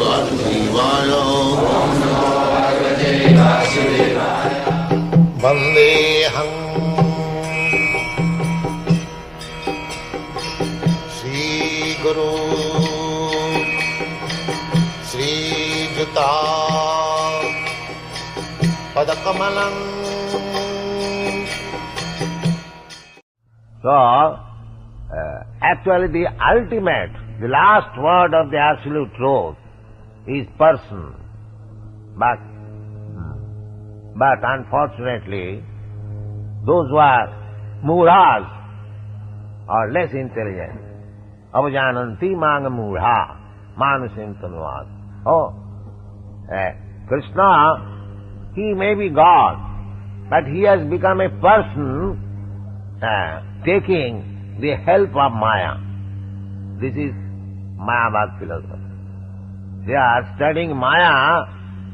वासुदेवाय वन्देऽहम् श्रीगुरु श्रीयुता पदकमलम् So, uh, actually the ultimate, the last word of the absolute truth is person. But, but unfortunately, those who are muras are less intelligent. Avajananti manga mudha manusim tanuvat. Oh, uh, Krishna, he may be God, but he has become a person uh, taking the help of Maya. This is Mayavad philosophy. They are studying Maya,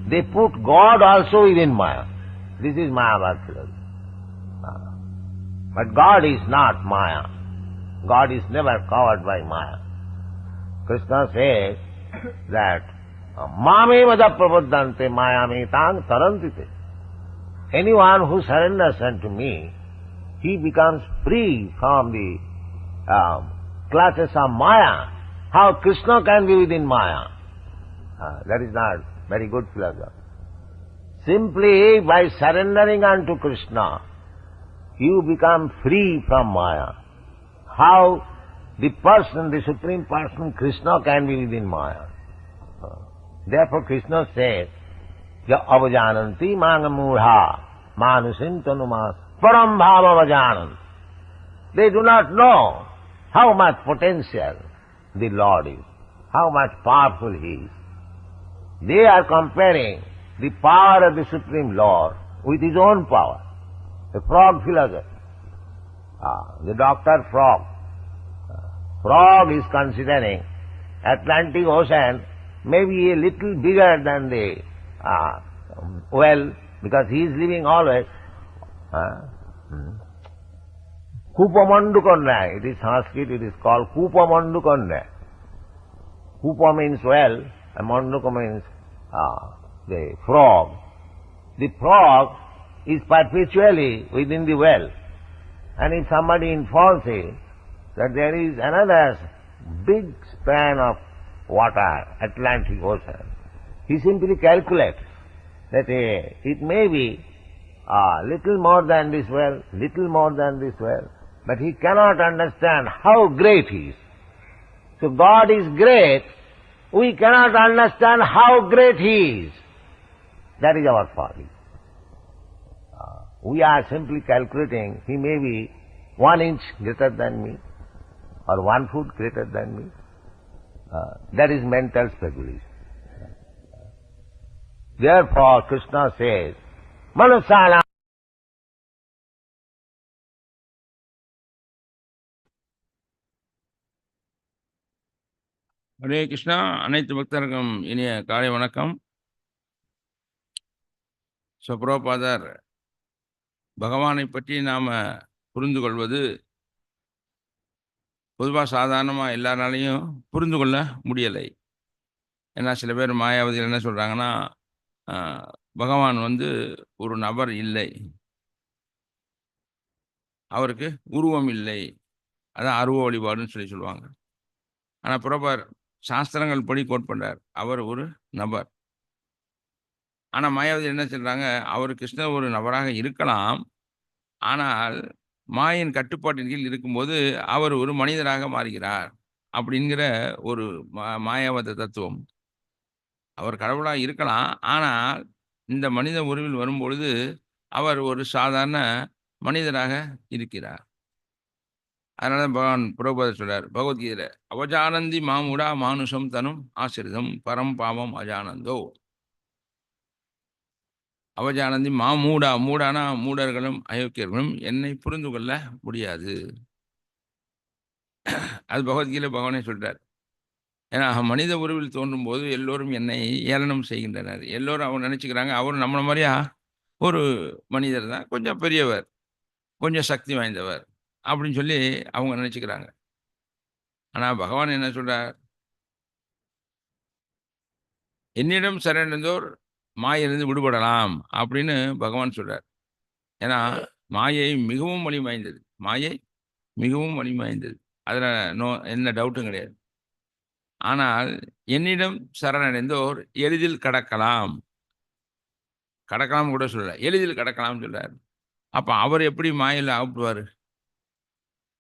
they put God also within Maya. This is Mayavad philosophy. But God is not Maya. God is never covered by Maya. Krishna says that Mame vada prabuddhante mayame tang tarantite. Anyone who surrenders unto me, he becomes free from the um, clutches of Maya. How Krishna can be within Maya? Uh, that is not very good philosophy. Simply by surrendering unto Krishna, you become free from Maya. How the person, the Supreme Person, Krishna can be within Maya? Therefore Krishna says, Ya avajananti mangamudha tanumas param bhava. They do not know how much potential the Lord is, how much powerful He is. They are comparing the power of the Supreme Lord with His own power. The frog philosophy. Ah, the Dr. Frog. Ah, Frog is considering Atlantic Ocean maybe a little bigger than the uh, well because he is living always. Uh, Kupamandukonda, it is Sanskrit, it is called Kupamandukonda. Kupa means well, Manduka means uh, the frog. The frog is perpetually within the well. And if somebody informs him that there is another big span of water, Atlantic Ocean, he simply calculates that uh, it may be uh, little more than this well, little more than this well, but he cannot understand how great he is. So God is great, we cannot understand how great he is. That is our folly. Uh, we are simply calculating he may be one inch greater than me or one foot greater than me. Uh, that is mental speculation. Therefore, Krishna says, Manusana Hare Krishna. அனைத்து பக்தருக்கும் இனிய காலை வணக்கம். சுப்ரோபாதர் பகவானை பற்றி நாம் புரிந்து கொள்வது பொதுவாக சாதாரணமாக எல்லாராலையும் புரிந்து கொள்ள முடியலை. ஏன்னா சில பேர் மாயாவதியில் என்ன சொல்கிறாங்கன்னா பகவான் வந்து ஒரு நபர் இல்லை. அவருக்கு உருவம் இல்லை. அதான் அருவ வழிபாடுன்னு சொல்லி சொல்லுவாங்க. ஆனால் புறப்பார் சாஸ்திரங்கள் படி கோட் பண்றார். அவர் ஒரு நபர். ஆனால் மாயாவதி என்ன சொல்கிறாங்க அவர் கிருஷ்ணர் ஒரு நபராக இருக்கலாம். ஆனால் மாயின் கட்டுப்பாட்டின் கீழ் இருக்கும்போது அவர் ஒரு மனிதராக மாறுகிறார் அப்படிங்கிற ஒரு மா- மாயாவத தத்துவம். அவர் கடவுளாக இருக்கலாம். ஆனால் இந்த மனித உருவில் வரும்பொழுது அவர் ஒரு சாதாரண மனிதராக இருக்கிறார். அதனால பகவான் புரோபதர் சொல்றார் பகவத்கீதையில அவஜானந்தி மாமுடா மானுஷம் தனும் ஆசிரிதம் பரம் பாவம் அஜானந்தோ. அவஜானந்தி மாமூடா மூடானா மூடர்களும் அயோக்கியர்களும் என்னை புரிந்து கொள்ள முடியாது. அது பகவத்கீதை பகவானே சொல்றார். ஏன்னா மனித உருவில் தோன்றும் போது எல்லோரும் என்னை ஏளனம் செய்கின்றனர். எல்லோரும் அவர் நினச்சிக்கிறாங்க அவர் நம்மளை மாதிரியா ஒரு மனிதர் தான் கொஞ்சம் பெரியவர் கொஞ்சம் சக்தி வாய்ந்தவர். அப்படின்னு சொல்லி அவங்க நினச்சிக்கிறாங்க. ஆனால் பகவான் என்ன சொல்கிறார் என்னிடம் சரணடைந்தோர் மாயிலிருந்து விடுபடலாம் அப்படின்னு பகவான் சொல்கிறார் ஏன்னா மாயை மிகவும் வலி வாய்ந்தது. மாயை மிகவும் வலி வாய்ந்தது. அதில் நோ எந்த டவுட்டும் கிடையாது. ஆனால் என்னிடம் சரணடைந்தோர் எளிதில் கடக்கலாம் கடக்கலாம் கூட சொல்லல. எளிதில் கடக்கலாம்னு சொல்கிறார் அப்போ அவர் எப்படி மாயில் அகப்படுவார்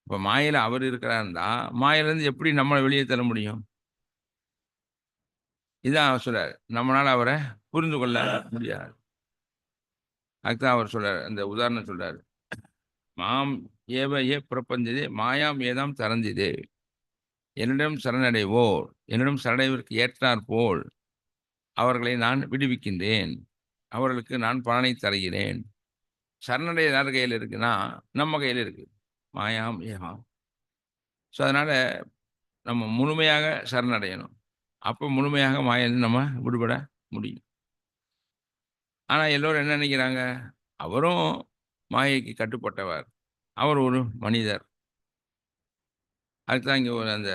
இப்போ மாயில் அவர் இருக்கிறாருந்தா மாயிலேருந்து எப்படி நம்மளை வெளியே தர முடியும்? இதான் அவர் சொல்றாரு. நம்மளால் அவரை புரிந்து கொள்ள முடியாது. அதுதான் அவர் சொல்றாரு. அந்த உதாரணம் சொல்றாரு. மாம் ஏவ ஏ பிரபஞ்சதே மாயாம் ஏதாம் தரந்திதே என்னிடம் சரணடைவோர் என்னிடம் சரணடைவதற்கு ஏற்றாற் போல் அவர்களை நான் விடுவிக்கின்றேன். அவர்களுக்கு நான் பலனை தருகிறேன். சரணடைய யார் கையில் இருக்குன்னா நம்ம கையில் இருக்கு. மாயாம் ஏமாம் ஸோ அதனால் நம்ம முழுமையாக சரணடையணும். அப்போ முழுமையாக மாயிலிருந்து நம்ம விடுபட முடியும். ஆனால் எல்லோரும் என்ன நினைக்கிறாங்க? அவரும் மாயைக்கு கட்டுப்பட்டவர். அவர் ஒரு மனிதர். அதுக்கு தான் இங்கே ஒரு அந்த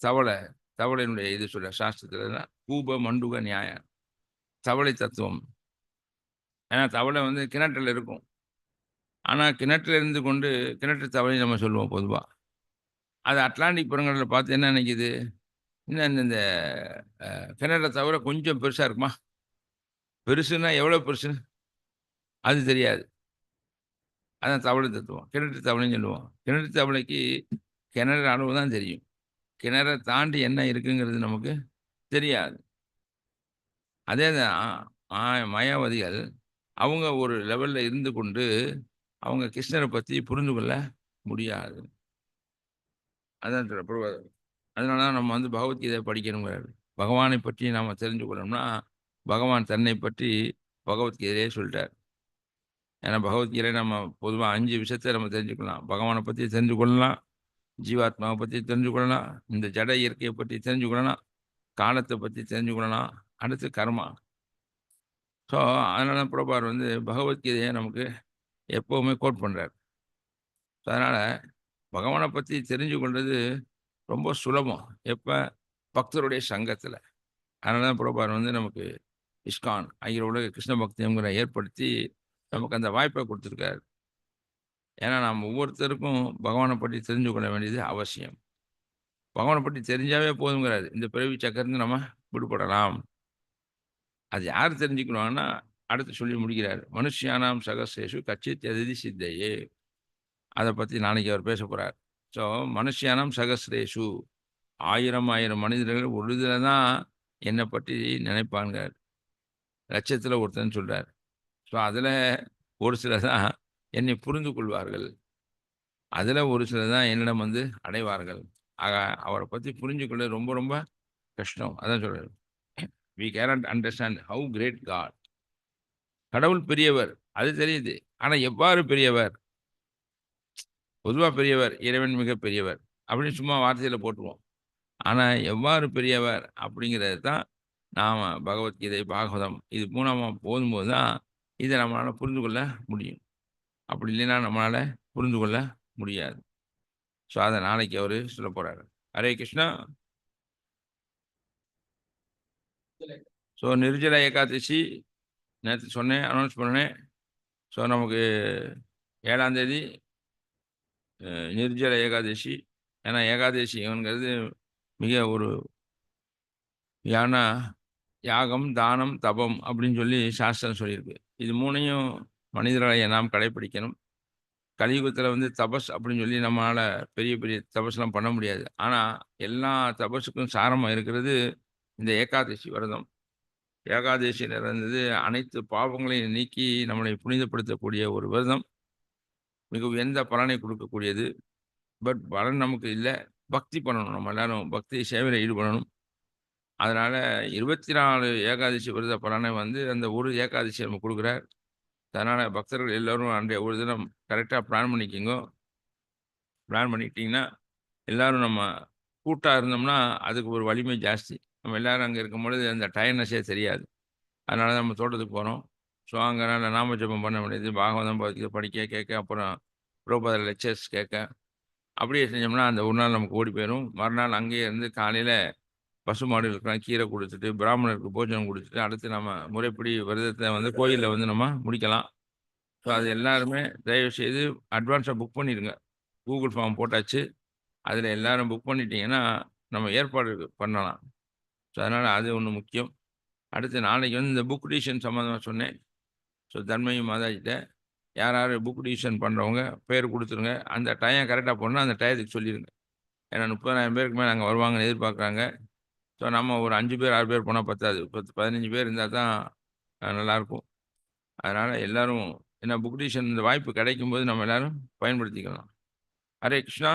தவளை தவளையினுடைய இது சொல்ல சாஸ்திரத்தில் கூப மண்டுக நியாயம். தவளை தத்துவம். ஏன்னா தவளை வந்து கிணற்றில் இருக்கும். ஆனால் கிணற்றில் இருந்து கொண்டு கிணற்று தவளை நம்ம சொல்லுவோம் பொதுவாக அது அட்லாண்டிக் புறங்களில் பார்த்து என்ன நினைக்குது? இன்னும் இந்த இந்த தவிர கொஞ்சம் பெருசாக இருக்குமா? பெருசுன்னா எவ்வளோ பெருசு? அது தெரியாது. அதான் தவளை தத்துவம். கிணற்று தவளைன்னு சொல்லுவோம். கிணற்று தவளைக்கு கிணறு அளவு தான் தெரியும். கிணறை தாண்டி என்ன இருக்குங்கிறது நமக்கு தெரியாது. அதே தான் மாயாவதிகள் அவங்க ஒரு லெவலில் இருந்து கொண்டு அவங்க கிருஷ்ணரை பற்றி புரிந்து கொள்ள முடியாது. அதான் சொல்ற அதனால தான் நம்ம வந்து பகவத்கீதை படிக்கணுங்கிறாரு. பகவானை பற்றி நாம் தெரிஞ்சு கொள்ளணும்னா பகவான் தன்னை பற்றி பகவத்கீதையே சொல்லிட்டார் ஏன்னா பகவத்கீதை நம்ம பொதுவாக அஞ்சு விஷயத்தை நம்ம தெரிஞ்சுக்கலாம் பகவானை பற்றி தெரிஞ்சு கொள்ளலாம் ஜீவாத்மாவை பற்றி தெரிஞ்சு கொள்ளலாம் இந்த ஜட இயற்கையை பற்றி தெரிஞ்சு கொள்ளலாம் காலத்தை பற்றி தெரிஞ்சு கொள்ளலாம். அடுத்து கர்மா. ஸோ அதனால பிரபார் வந்து பகவத்கீதையை நமக்கு எப்போவுமே கோட் பண்ணுறார் ஸோ அதனால் பகவானை பற்றி தெரிஞ்சு கொள்வது ரொம்ப சுலபம். எப்போ? பக்தருடைய சங்கத்தில். அதனால தான் பிரபார் வந்து நமக்கு இஸ்கான் ஆகிய உலக கிருஷ்ண பக்திங்கிற ஏற்படுத்தி நமக்கு அந்த வாய்ப்பை கொடுத்துருக்காரு. ஏன்னா நாம் ஒவ்வொருத்தருக்கும் பகவானை பற்றி தெரிஞ்சு கொள்ள வேண்டியது அவசியம். பகவானை பற்றி தெரிஞ்சாவே போதுங்கிறாரு இந்த பிறவி சக்கரந்து நம்ம விடுபடலாம். அது யார் தெரிஞ்சுக்கணும்னா அடுத்து சொல்லி முடிக்கிறார். மனுஷியானாம் சகசேஷு கச்சித் எதிரி சித்தையே. அதை பற்றி நாளைக்கு அவர் பேச போகிறார் ஸோ மனுஷியானம் சகசிரேஷு ஆயிரம் ஆயிரம் மனிதர்கள் ஒரு இதில் தான் என்னை பற்றி நினைப்பாங்க லட்சத்தில் ஒருத்தன் சொல்கிறார் ஸோ அதில் ஒரு சிலர் தான் என்னை புரிந்து கொள்வார்கள். அதில் ஒரு சிலர் தான் என்னிடம் வந்து அடைவார்கள். ஆக அவரை பற்றி புரிஞ்சுக்கொள்ள ரொம்ப ரொம்ப கஷ்டம். அதான் சொல்கிறார் we cannot understand how great God கடவுள் பெரியவர் அது தெரியுது. ஆனால் எவ்வாறு பெரியவர்? பொதுவாக பெரியவர் இறைவன் மிக பெரியவர் அப்படின்னு சும்மா வார்த்தையில் போட்டுருவோம். ஆனால் எவ்வாறு பெரியவர் அப்படிங்கிறது தான் நாம் பகவத்கீதை பாகவதம் இது மூலமாக போதும்போது தான் இதை நம்மளால் புரிந்து கொள்ள முடியும். அப்படி இல்லைன்னா நம்மளால் புரிந்து கொள்ள முடியாது. ஸோ அதை நாளைக்கு அவர் சொல்ல போகிறாரு ஹரே கிருஷ்ணா. ஸோ நிர்ஜல ஏகாதசி நேற்று சொன்னேன் அனௌன்ஸ் பண்ணேன். ஸோ நமக்கு ஏழாந்தேதி நிர்ஜல ஏகாதசி. ஏன்னா ஏகாதசிங்கிறது மிக ஒரு யான யாகம் தானம் தபம் அப்படின்னு சொல்லி சாஸ்திரம் சொல்லியிருக்கு. இது மூணையும் மனிதர்களை நாம் கடைப்பிடிக்கணும். கலியுகத்தில் வந்து தபஸ் அப்படின்னு சொல்லி நம்மளால் பெரிய பெரிய தபஸ்லாம் பண்ண முடியாது. ஆனால் எல்லா தபஸுக்கும் சாரமாக இருக்கிறது இந்த ஏகாதசி விரதம். ஏகாதசியில் இருந்தது அனைத்து பாவங்களையும் நீக்கி நம்மளை புனிதப்படுத்தக்கூடிய ஒரு விரதம். மிக உயர்ந்த பலனை கொடுக்கக்கூடியது. பட் பலன் நமக்கு இல்லை. பக்தி பண்ணணும். நம்ம எல்லாரும் பக்தி சேவையில் ஈடுபடணும். அதனால் இருபத்தி நாலு ஏகாதசி விரத பலனை வந்து அந்த ஒரு ஏகாதசி நம்ம கொடுக்குறார். அதனால் பக்தர்கள் எல்லோரும் அன்றைய ஒரு தினம் கரெக்டாக பிளான் பண்ணிக்கிங்க. பிளான் பண்ணிக்கிட்டிங்கன்னா எல்லோரும் நம்ம கூட்டாக இருந்தோம்னா அதுக்கு ஒரு வலிமை ஜாஸ்தி. நம்ம எல்லாரும் அங்கே இருக்கும் பொழுது அந்த டயர்னஸே தெரியாது. அதனால தான் நம்ம தோட்டத்துக்கு போகிறோம் ஸோ அங்கே நான் நாம பண்ண முடியாது பாகவதம் பகவத்கீதை படிக்க கேட்க அப்புறம் புரோபத லெக்சர்ஸ் கேட்க. அப்படியே செஞ்சோம்னா அந்த ஒரு நாள் நமக்கு ஓடி போயிடும் மறுநாள் அங்கேயே இருந்து காலையில் பசு மாடுகளுக்கெல்லாம் கீரை கொடுத்துட்டு பிராமணருக்கு போஜனம் கொடுத்துட்டு அடுத்து நம்ம முறைப்படி விரதத்தை வந்து கோயிலில் வந்து நம்ம முடிக்கலாம். ஸோ அது எல்லாருமே தயவு செய்து அட்வான்ஸாக புக் பண்ணிடுங்க. கூகுள் ஃபார்ம் போட்டாச்சு. அதில் எல்லோரும் புக் பண்ணிட்டீங்கன்னா நம்ம ஏற்பாடு பண்ணலாம். ஸோ அதனால் அது ஒன்று முக்கியம். அடுத்து நாளைக்கு வந்து இந்த புக் டியூஷன் சம்மந்தமாக சொன்னேன். ஸோ தன்மையும் மாதாஜிட்ட யார் யார் புக் டியூஷன் பண்ணுறவங்க பேர் கொடுத்துருங்க. அந்த டைம் கரெக்டாக போனால் அந்த டயத்துக்கு சொல்லிடுங்க ஏன்னா முப்பதாயிரம் பேருக்கு மேலே அங்கே வருவாங்கன்னு எதிர்பார்க்குறாங்க. ஸோ நம்ம ஒரு அஞ்சு பேர் ஆறு பேர் போனால் பத்தாது. பத்து பதினஞ்சு பேர் இருந்தால் தான் நல்லாயிருக்கும் அதனால் எல்லோரும் ஏன்னா புக் டியூஷன் இந்த வாய்ப்பு கிடைக்கும்போது நம்ம எல்லோரும் பயன்படுத்திக்கலாம். ஹரே கிருஷ்ணா.